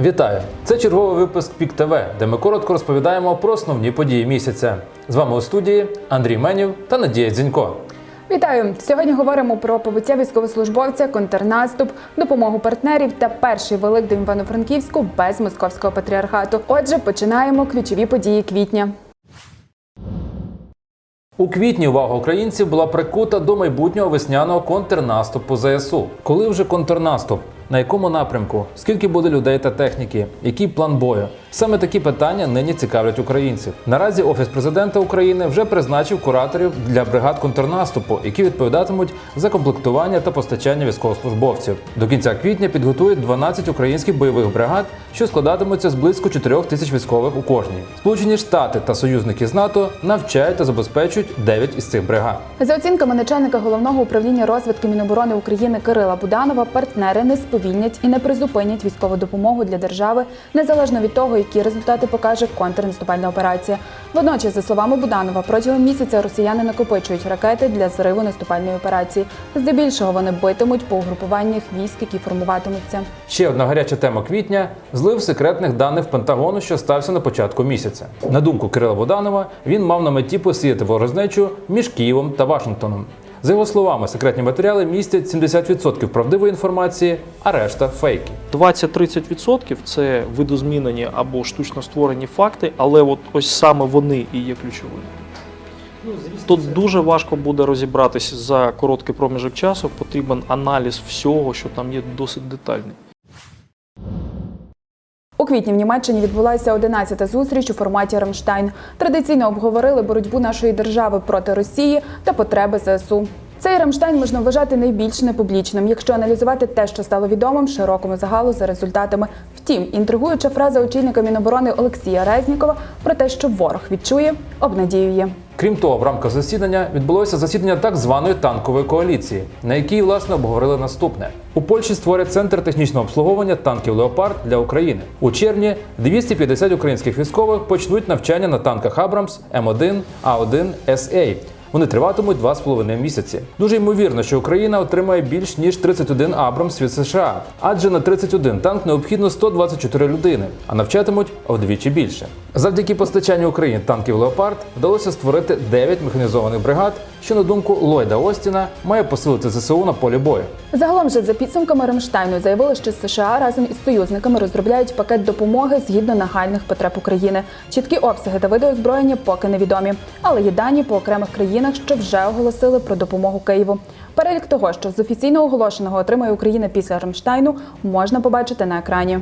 Вітаю! Це черговий випуск Пік ТВ, де ми коротко розповідаємо про основні події місяця. З вами у студії Андрій Менів та Надія Дзінько. Вітаю! Сьогодні говоримо про побуття військовослужбовця, контрнаступ, допомогу партнерів та перший великдень Івано-Франківську без московського патріархату. Отже, починаємо ключові події квітня. У квітні увага українців була прикута до майбутнього весняного контрнаступу ЗСУ. Коли вже контрнаступ? На якому напрямку? Скільки буде людей та техніки? Який план бою? Саме такі питання нині цікавлять українців. Наразі офіс президента України вже призначив кураторів для бригад контрнаступу, які відповідатимуть за комплектування та постачання військовослужбовців. До кінця квітня підготують 12 українських бойових бригад, що складатимуться з близько 4 тисяч військових у кожній. Сполучені Штати та союзники з НАТО навчають та забезпечують 9 із цих бригад. За оцінками начальника головного управління розвідки Міноборони України Кирила Буданова, партнери не сповільнять і не призупинять військову допомогу для держави незалежно від того, які результати покаже контрнаступальна операція. Водночас, за словами Буданова, протягом місяця росіяни накопичують ракети для зриву наступальної операції. Здебільшого вони битимуть по угрупуваннях військ, які формуватимуться. Ще одна гаряча тема квітня злив секретних даних Пентагону, що стався на початку місяця. На думку Кирила Буданова, він мав на меті посіяти ворожнечу між Києвом та Вашингтоном. За його словами, секретні матеріали містять 70% правдивої інформації, а решта фейки. 20-30% це видозмінені або штучно створені факти, але от ось саме вони і є ключовими. Тут дуже важко буде розібратися за короткий проміжок часу. Потрібен аналіз всього, що там є досить детальний. У квітні в Німеччині відбулася 11-та зустріч у форматі Рамштайн. Традиційно обговорили боротьбу нашої держави проти Росії та потреби ЗСУ. Цей Рамштайн можна вважати найбільш непублічним, якщо аналізувати те, що стало відомим широкому загалу за результатами. Втім, інтригуюча фраза очільника Міноборони Олексія Резнікова про те, що ворог відчує, обнадіює. Крім того, в рамках засідання відбулося засідання так званої танкової коаліції, на якій власне обговорили наступне: у Польщі створять центр технічного обслуговування танків Леопард для України. У червні 250 українських військових почнуть навчання на танках Абрамс М1 А1 СА. Вони триватимуть два з половиною місяці. Дуже ймовірно, що Україна отримає більш ніж 31 Абрамс від США, адже на 31 танк необхідно 124 людини, а навчатимуть вдвічі більше. Завдяки постачанню Україні танків Леопард вдалося створити 9 механізованих бригад, що на думку Ллойда Остіна має посилити ЗСУ на полі бою. Загалом же за підсумками Рамштайну заявили, що США разом із союзниками розробляють пакет допомоги згідно нагальних потреб України. Чіткі обсяги та види озброєння поки невідомі, але є дані по окремих країнах, що вже оголосили про допомогу Києву. Перелік того, що з офіційно оголошеного отримає Україна після Рамштайну, можна побачити на екрані.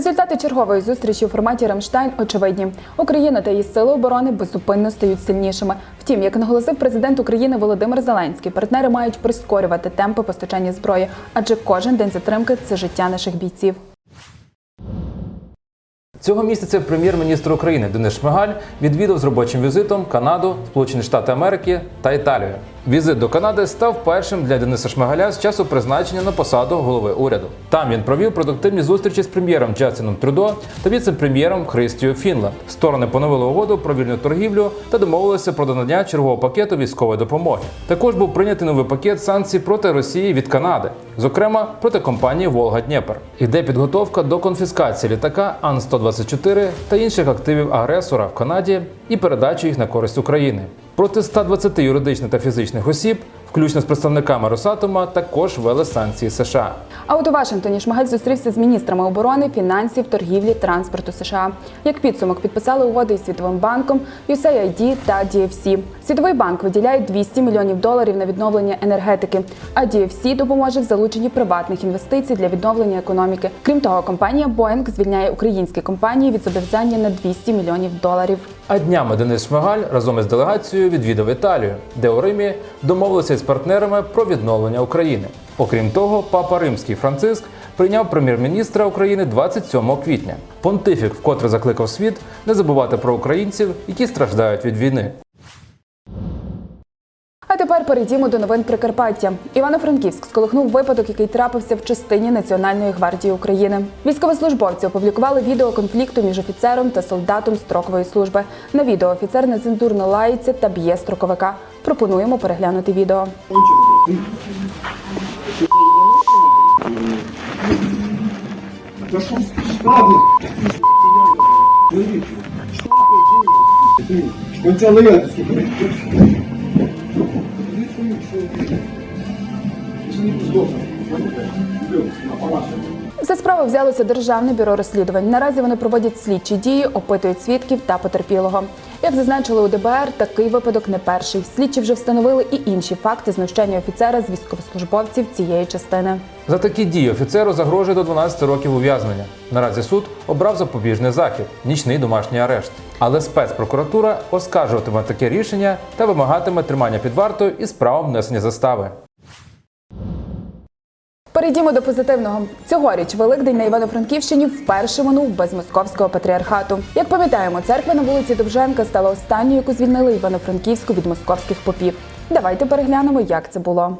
Результати чергової зустрічі у форматі Рамштайн очевидні. Україна та її сили оборони беззупинно стають сильнішими. Втім, як наголосив президент України Володимир Зеленський, партнери мають прискорювати темпи постачання зброї, адже кожен день затримки це життя наших бійців. Цього місяця прем'єр-міністр України Денис Шмигаль відвідав з робочим візитом Канаду, Сполучені Штати Америки та Італію. Візит до Канади став першим для Дениса Шмигаля з часу призначення на посаду голови уряду. Там він провів продуктивні зустрічі з прем'єром Джастіном Трюдо та віце-прем'єром Христією Фінланд. Сторони поновили угоду про вільну торгівлю та домовилися про надання чергового пакету військової допомоги. Також був прийнятий новий пакет санкцій проти Росії від Канади, зокрема проти компанії Волга Дніпр. Іде підготовка до конфіскації літака Ан-124 та інших активів агресора в Канаді і передачі їх на користь України. Проти 120 юридичних та фізичних осіб, включно з представниками Росатома, також ввели санкції США. А от у Вашингтоні Шмигаль зустрівся з міністрами оборони, фінансів, торгівлі, транспорту США. Як підсумок підписали угоди із Світовим банком, USAID та DFC. Світовий банк виділяє 200 мільйонів доларів на відновлення енергетики, а DFC допоможе в залученні приватних інвестицій для відновлення економіки. Крім того, компанія Boeing звільняє українські компанії від зобов'язання на 200 мільйонів доларів. А днями Денис Шмигаль разом із делегацією відвідав Італію, де у Римі домовилися з партнерами про відновлення України. Окрім того, папа Римський Франциск прийняв прем'єр-міністра України 27 квітня. Понтифік вкотре закликав світ не забувати про українців, які страждають від війни. А тепер перейдімо до новин Прикарпаття. Івано-Франківськ сколихнув випадок, який трапився в частині Національної гвардії України. Військовослужбовці опублікували відео конфлікту між офіцером та солдатом строкової служби. На відео офіцер нецензурно лається та б'є строковика. Пропонуємо переглянути відео. Да За справу взялося Державне бюро розслідувань. Наразі вони проводять слідчі дії, опитують свідків та потерпілого. Як зазначили у ДБР, такий випадок не перший. Слідчі вже встановили і інші факти знущання офіцера з військовослужбовців цієї частини. За такі дії офіцеру загрожує до 12 років ув'язнення. Наразі суд обрав запобіжний захід нічний домашній арешт. Але спецпрокуратура оскаржуватиме таке рішення та вимагатиме тримання під вартою із правом внесення застави. Перейдімо до позитивного. Цьогоріч Великдень на Івано-Франківщині вперше минув без московського патріархату. Як пам'ятаємо, церква на вулиці Довженка стала останньою, яку звільнили Івано-Франківську від московських попів. Давайте переглянемо, як це було.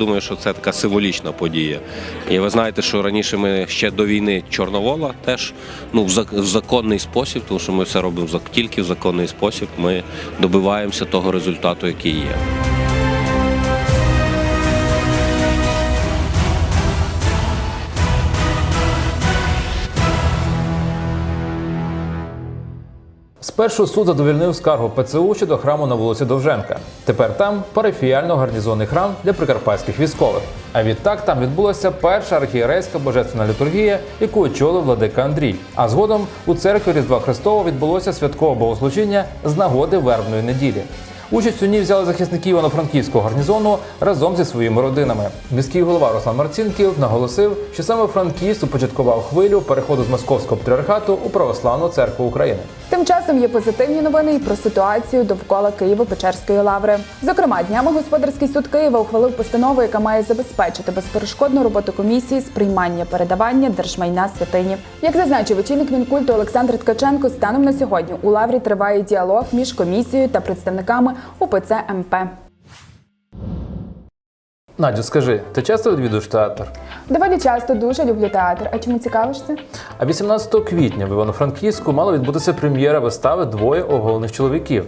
Думаю, що це така символічна подія. І ви знаєте, що раніше ми ще до війни Чорновола теж ну, в законний спосіб, тому що ми все робимо тільки в законний спосіб. Ми добиваємося того результату, який є. Спершу суд задовільнив скаргу ПЦУ щодо храму на вулиці Довженка. Тепер там парафіяльно-гарнізонний храм для прикарпатських військових. А відтак там відбулася перша архієрейська божественна літургія, яку очолив владика Андрій. А згодом у церкві Різдва Христова відбулося святкове богослужіння з нагоди вербної неділі. Участь у ній взяли захисники Івано-Франківського гарнізону разом зі своїми родинами. Міський голова Руслан Марцінків наголосив, що саме Франківськ започаткував хвилю переходу з московського патріархату у православну церкву України. Тим часом є позитивні новини про ситуацію довкола Києво-Печерської лаври. Зокрема, днями господарський суд Києва ухвалив постанову, яка має забезпечити безперешкодну роботу комісії з приймання передавання держмайна святині. Як зазначив очільник мінкульту Олександр Ткаченко, станом на сьогодні у лаврі триває діалог між комісією та представниками УПЦ МП. Надю, скажи, ти часто відвідуєш театр? Доволі часто дуже люблю театр. А чому цікавишся? А 18 квітня в Івано-Франківську мала відбутися прем'єра вистави Двоє оголених чоловіків.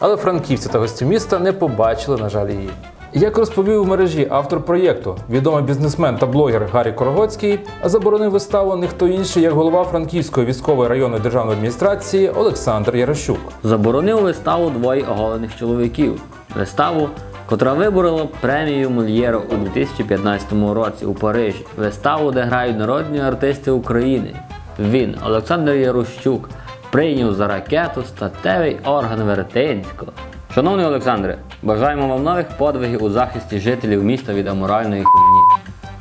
Але франківці та гості міста не побачили, на жаль, її. Як розповів у мережі автор проєкту, відомий бізнесмен та блогер Гаррі Корогоцький, заборонив виставу не хто інший, як голова Франківської військової районної державної адміністрації Олександр Ярощук. заборонив виставу двоє оголених чоловіків. Виставу, котра виборола премію Мольєра у 2015 році у Парижі. Виставу, де грають народні артисти України. Він, Олександр Ярущук, прийняв за ракету статевий орган Веретенського. Шановний Олександре, бажаємо вам нових подвигів у захисті жителів міста від аморальної хуйні.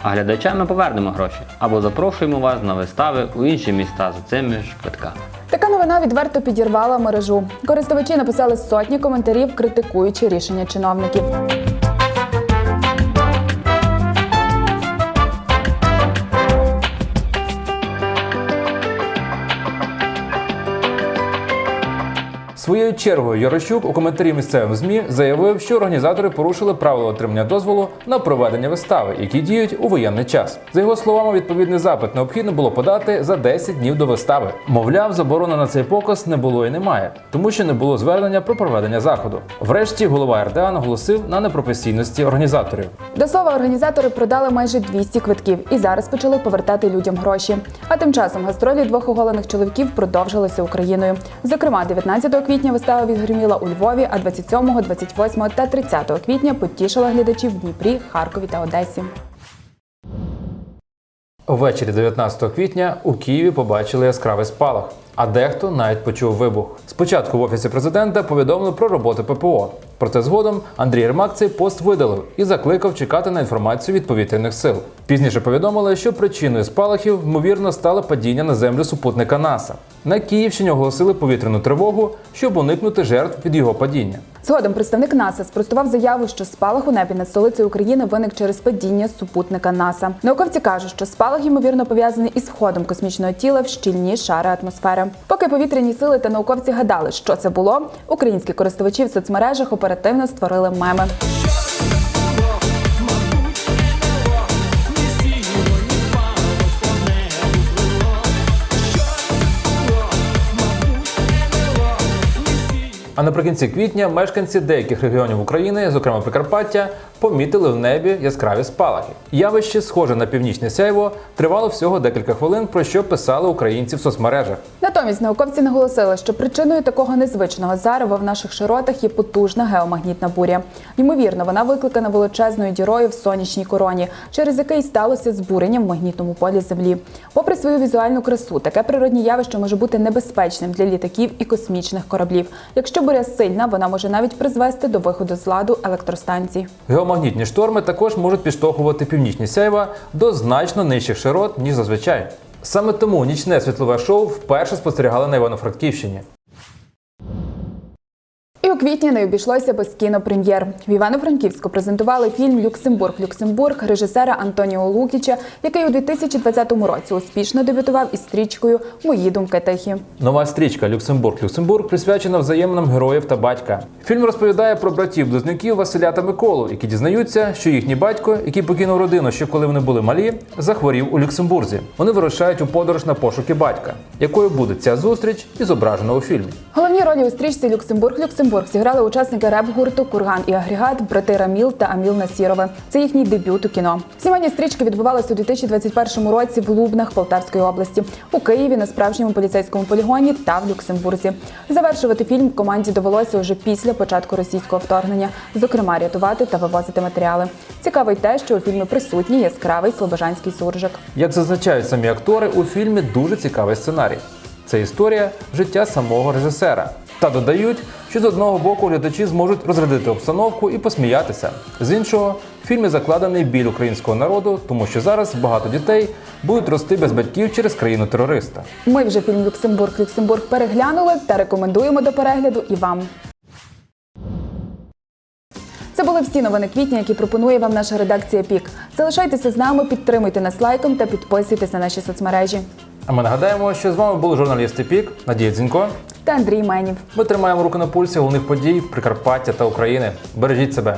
А глядачам ми повернемо гроші або запрошуємо вас на вистави у інші міста за цими ж квитками. Така новина відверто підірвала мережу. Користувачі написали сотні коментарів, критикуючи рішення чиновників. Чергою Ярощук у коментарі місцевим ЗМІ заявив, що організатори порушили правила отримання дозволу на проведення вистави, які діють у воєнний час. За його словами, відповідний запит необхідно було подати за 10 днів до вистави. Мовляв, заборони на цей показ не було і немає, тому що не було звернення про проведення заходу. Врешті голова РДА наголосив на непрофесійності організаторів. До слова, організатори продали майже 200 квитків і зараз почали повертати людям гроші. А тим часом гастролі двох оголених чоловіків продовжилися Україною. Зокрема, 19 квітня вистава відгриміла у Львові, а 27, 28 та 30 квітня потішила глядачів в Дніпрі, Харкові та Одесі. Ввечері 19 квітня у Києві побачили яскравий спалах, а дехто навіть почув вибух. Спочатку в офісі президента повідомили про роботу ППО. Проте згодом Андрій Єрмак цей пост видалив і закликав чекати на інформацію від повітряних сил. Пізніше повідомили, що причиною спалахів ймовірно стало падіння на землю супутника НАСА. На Київщині оголосили повітряну тривогу, щоб уникнути жертв від його падіння. Згодом представник НАСА спростував заяву, що спалах у небі над столицею України виник через падіння супутника НАСА. Науковці кажуть, що спалах ймовірно пов'язаний із входом космічного тіла в щільні шари атмосфери. Поки повітряні сили та науковці гадали, що це було, українські користувачі в соцмережах оперативно створили меми. А наприкінці квітня мешканці деяких регіонів України, зокрема Прикарпаття, помітили в небі яскраві спалахи. Явище, схоже на північне сяйво, тривало всього декілька хвилин, про що писали українці в соцмережах. Натомість науковці наголосили, що причиною такого незвичного зарева в наших широтах є потужна геомагнітна буря. Ймовірно, вона викликана величезною дірою в сонячній короні, через яке й сталося збурення в магнітному полі Землі. Попри свою візуальну красу, таке природні явище може бути небезпечним для літаків і космічних кораблів. Якщо буря сильна, вона може навіть призвести до виходу з ладу електростанцій. Геомагнітні шторми також можуть підштовхувати північні сяйва до значно нижчих широт, ніж зазвичай. Саме тому нічне світлове шоу вперше спостерігали на Івано-Франківщині. І у квітні не обійшлося без кінопрем'єр. В Івано-Франківську презентували фільм Люксембург Люксембург режисера Антоніо Лукіча, який у 2020 році успішно дебютував із стрічкою Мої думки тихі. Нова стрічка Люксембург Люксембург присвячена взаємним героїв та батька. Фільм розповідає про братів-близнюків Василя та Миколу, які дізнаються, що їхній батько, який покинув родину ще коли вони були малі, захворів у Люксембурзі. Вони вирушають у подорож на пошуки батька. Якою буде ця зустріч і зображена у фільмі? Головні ролі у стрічці Люксембург Люксембург зіграли учасники реп-гурту Курган і агрегат, брати Раміл та Аміл Насірове. Це їхній дебют у кіно. Знімання стрічки відбувалося у 2021 році в Лубнах Полтавської області, у Києві на справжньому поліцейському полігоні та в Люксембурзі. Завершувати фільм команді довелося уже після початку російського вторгнення, зокрема рятувати та вивозити матеріали. Цікаво й те, що у фільмі присутній яскравий слобожанський суржик. Як зазначають самі актори, у фільмі дуже цікавий сценарій. Це історія життя самого режисера. Та додають, що з одного боку глядачі зможуть розрядити обстановку і посміятися. З іншого, в фільмі закладений біль українського народу, тому що зараз багато дітей будуть рости без батьків через країну терориста. Ми вже фільм Люксембург Люксембург переглянули та рекомендуємо до перегляду і вам. Це були всі новини квітня, які пропонує вам наша редакція Пік. Залишайтеся з нами, підтримуйте нас лайком та підписуйтесь на наші соцмережі. А ми нагадаємо, що з вами були журналісти Пік Надія Дзінько. Та Андрій Менів. Ми тримаємо руку на пульсі головних подій Прикарпаття та України. Бережіть себе.